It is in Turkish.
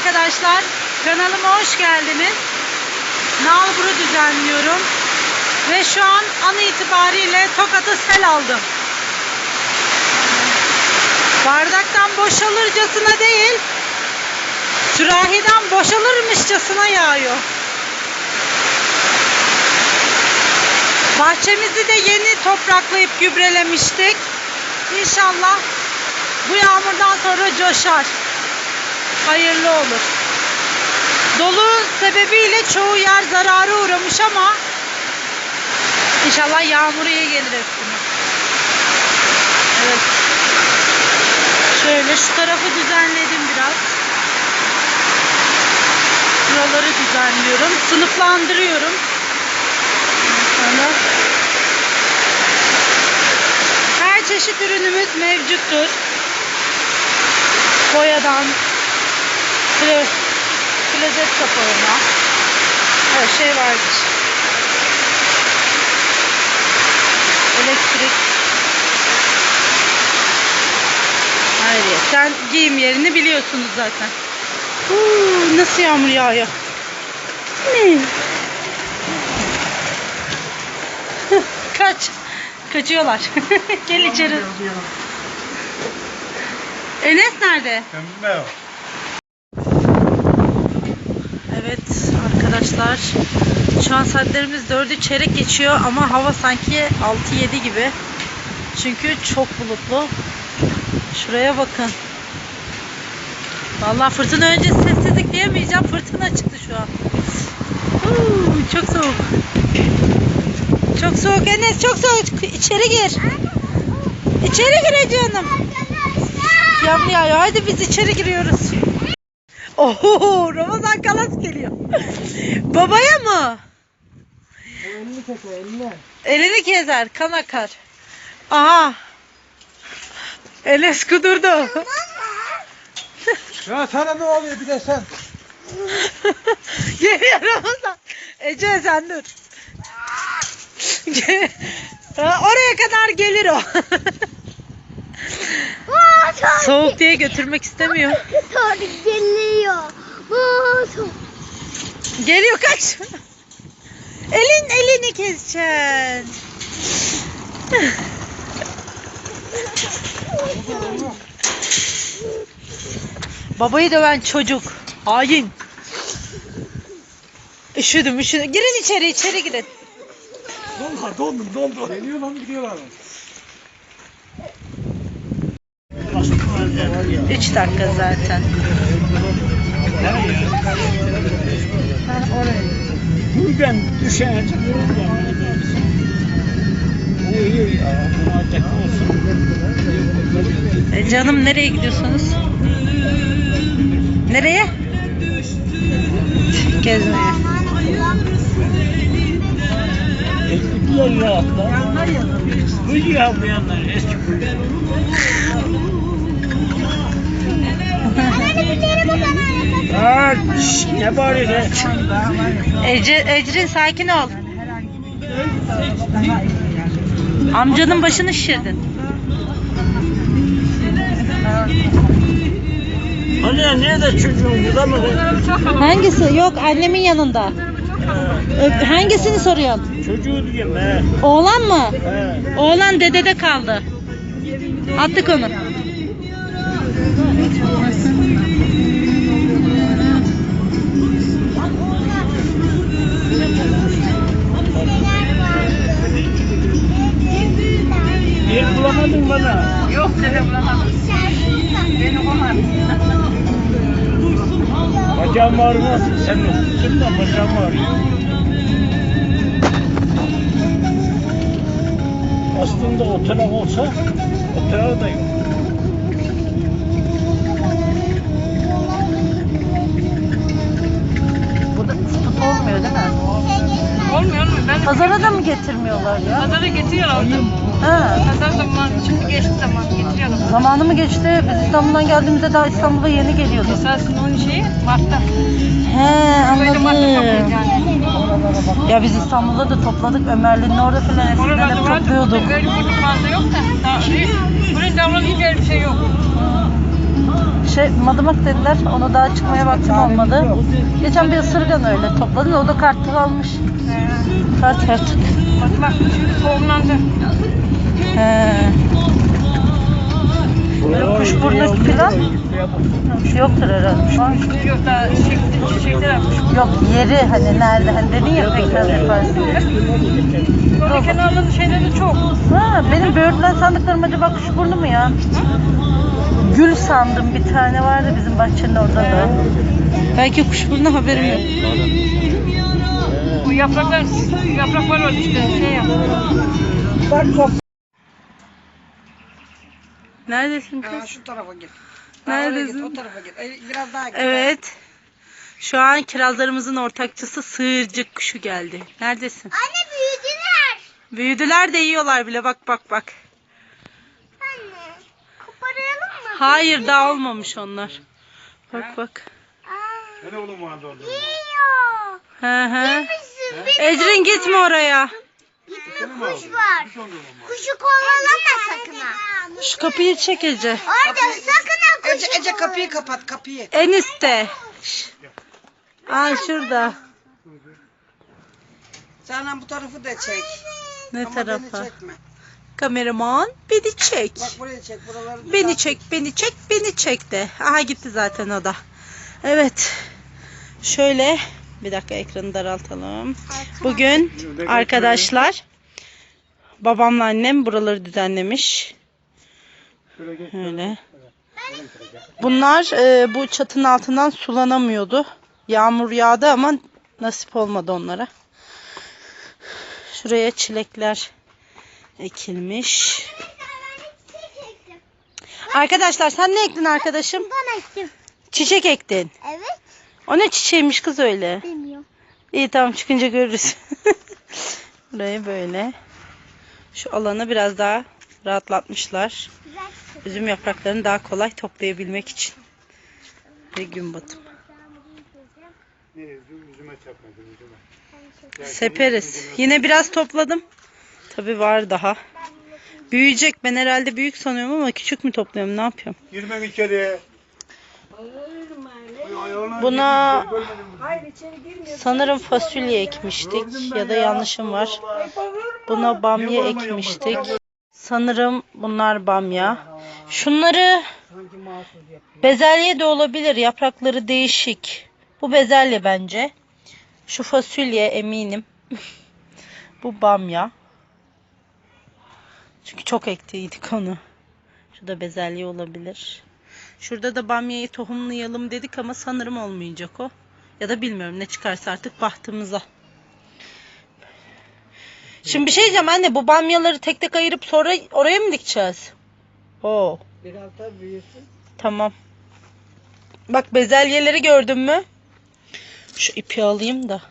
arkadaşlar. Kanalıma hoş geldiniz. Nalbur'u düzenliyorum. Ve şu an an itibariyle Tokat'a sel aldım. Bardaktan boşalırcasına değil, sürahiden boşalırmışçasına yağıyor. Bahçemizi de yeni topraklayıp gübrelemiştik. İnşallah bu yağmurdan sonra coşar. Hayırlı olur. Dolu sebebiyle çoğu yer zarara uğramış ama inşallah yağmur iyi gelir hepsine. Evet. Şöyle şu tarafı düzenledim biraz. Şuraları düzenliyorum. Sınıflandırıyorum. Sonra her çeşit ürünümüz mevcuttur. Boyadan klozet kapağına her şey vardır. Elektrik sen giyim yerini biliyorsunuz zaten. Uuu, nasıl yağmur yağıyor? Ne? Kaç. Kaçıyorlar. Gel içeri. Enes nerede? Pembe o. Evet arkadaşlar. Şu an saatlerimiz 4'ü çeyrek geçiyor ama hava sanki 6-7 gibi. Çünkü çok bulutlu. Şuraya bakın. Vallahi fırtına öncesi sessizlik diyemeyeceğim. Fırtına çıktı şu an. Uuu, çok soğuk. Çok soğuk Enes çok soğuk. İçeri gir. İçeri gir canım. Yağmur. Hadi biz içeri giriyoruz. Oho Ramazan Kalas geliyor. Babaya mı? Elini çekiyor elini. Elini kezer, kan akar. Aha. Enes kudurdu. Ya sana ne oluyor bir de sen? Geliyor Ramazan. Ece sen dur. Oraya kadar gelir o. Soğuk diye götürmek istemiyor. Sonra geliyor. Aa, çok. Geliyor kaç. Elin elini keseceksin. Babayı döven çocuk. Hain. Üşüdüm üşüdüm. Girin içeri içeri girin. Donma dondum dondum. Geliyor lan gidiyorlar. Üç dakika zaten. Buradan düşen iyi ya, muhabbet olsun. E canım nereye gidiyorsunuz? Nereye? Gezmeye. Eski diğer yağlar, bu yağlayanlar eski. Aa, şş, ne ne? Ece, Ecrin sakin ol. Amcanın başını şişirdin. Hani nerede çocuğun burada mı? Hangisi? Yok annemin yanında. Hangisini soruyorsun? Çocuğu diyeyim he. Oğlan mı? He. Oğlan dedede kaldı. Attık onu. Bulamadın bana. Yok dede bulamadım. Beni bulamadım. Bacağım ağrımaz. Sen tutun da bacağım ağrıyor. Aslında o taraf olsa o taraf da yok. Burada olmuyor değil mi? Olmuyor mu? Ben Pazara da mı getirmiyorlar ya? pazara getiriyorlar. Ha. Pazar zaman çünkü geçti zaman getiriyorlar. Zamanı mı geçti? Biz İstanbul'dan geldiğimizde daha İstanbul'a yeni geliyorduk. Esasında onun şeyi Mart'ta. He Böyle Mart'ta anladım. yani. Ya biz İstanbul'da da topladık. Ömerli'nin orada falan eskiden Oralarda hep var. topluyorduk. Böyle burada fazla yok da. Daha, bunun davranı öyle bir şey yok. Şey madımak dediler. Onu daha çıkmaya vaktim olmadı. Geçen bir ısırgan öyle topladım. O da kartı kalmış. Kart artık. Bak bak şimdi tohumlandı. He. Böyle kuşburnu falan yoktur herhalde. Var şimdi yok daha çiçek, çiçekler atmış. Yok yeri hani nerede hani dedin ya tekrar yaparsın. Sonra kenarlarında şeyleri çok. Ha, benim böğürtlen sandıklarım acaba kuşburnu mu ya? Gül sandım bir tane vardı bizim bahçenin orada da. Belki kuşburnu haberim yok. Bu yapraklar, yapraklar var işte şey yap. Neredesin kız? Ha, şu tarafa git. Ha, Neredesin? git, o tarafa git. Biraz daha git. Evet. Şu an kirazlarımızın ortakçısı sığırcık kuşu geldi. Neredesin? Anne büyüdüler. Büyüdüler de yiyorlar bile bak bak bak. Anne. Koparalım mı? Hayır daha olmamış onlar. Bak bak. Aa, Ne oğlum vardı orada? yiyor. Hı hı. Ecrin gitme oraya. gitme kuş var. Kuşu kovalama sakın ha. Şu kapıyı çek Ece. Orada sakın ha Ece, Ece kapıyı kapat kapıyı. En üstte. Aa şurada. Sen bu tarafı da çek. Ne Ama tarafa? beni çekme. Kameraman beni çek. Bak buraya çek. Buraları Beni çek, beni çek, beni çek de. Aha gitti zaten o da. Evet. Şöyle bir dakika ekranı daraltalım. Bugün arkadaşlar babamla annem buraları düzenlemiş. Öyle. Bunlar e, bu çatının altından sulanamıyordu. Yağmur yağdı ama nasip olmadı onlara. Şuraya çilekler ekilmiş. Arkadaşlar sen ne ektin arkadaşım? Ben ektim. Çiçek ektin. Evet. O ne çiçeğiymiş kız öyle? Bilmiyorum. İyi tamam çıkınca görürüz. Burayı böyle. Şu alanı biraz daha rahatlatmışlar. Güzel. Üzüm yapraklarını daha kolay toplayabilmek için. Ve gün batımı. Seperiz. Yine biraz topladım. Tabii var daha. Büyüyecek. Ben herhalde büyük sanıyorum ama küçük mü topluyorum? Ne yapıyorum? Girmek içeri. Buna sanırım fasulye ekmiştik ya da yanlışım var. Buna bamya ekmiştik. Sanırım bunlar bamya. Şunları bezelye de olabilir. Yaprakları değişik. Bu bezelye bence. Şu fasulye eminim. Bu bamya. Çünkü çok ektiydik onu. Şu da bezelye olabilir. Şurada da bamyayı tohumlayalım dedik ama sanırım olmayacak o. Ya da bilmiyorum ne çıkarsa artık bahtımıza. Şimdi bir şey diyeceğim anne bu bamyaları tek tek ayırıp sonra oraya mı dikeceğiz? Oo. Biraz daha büyüsün. Tamam. Bak bezelyeleri gördün mü? Şu ipi alayım da.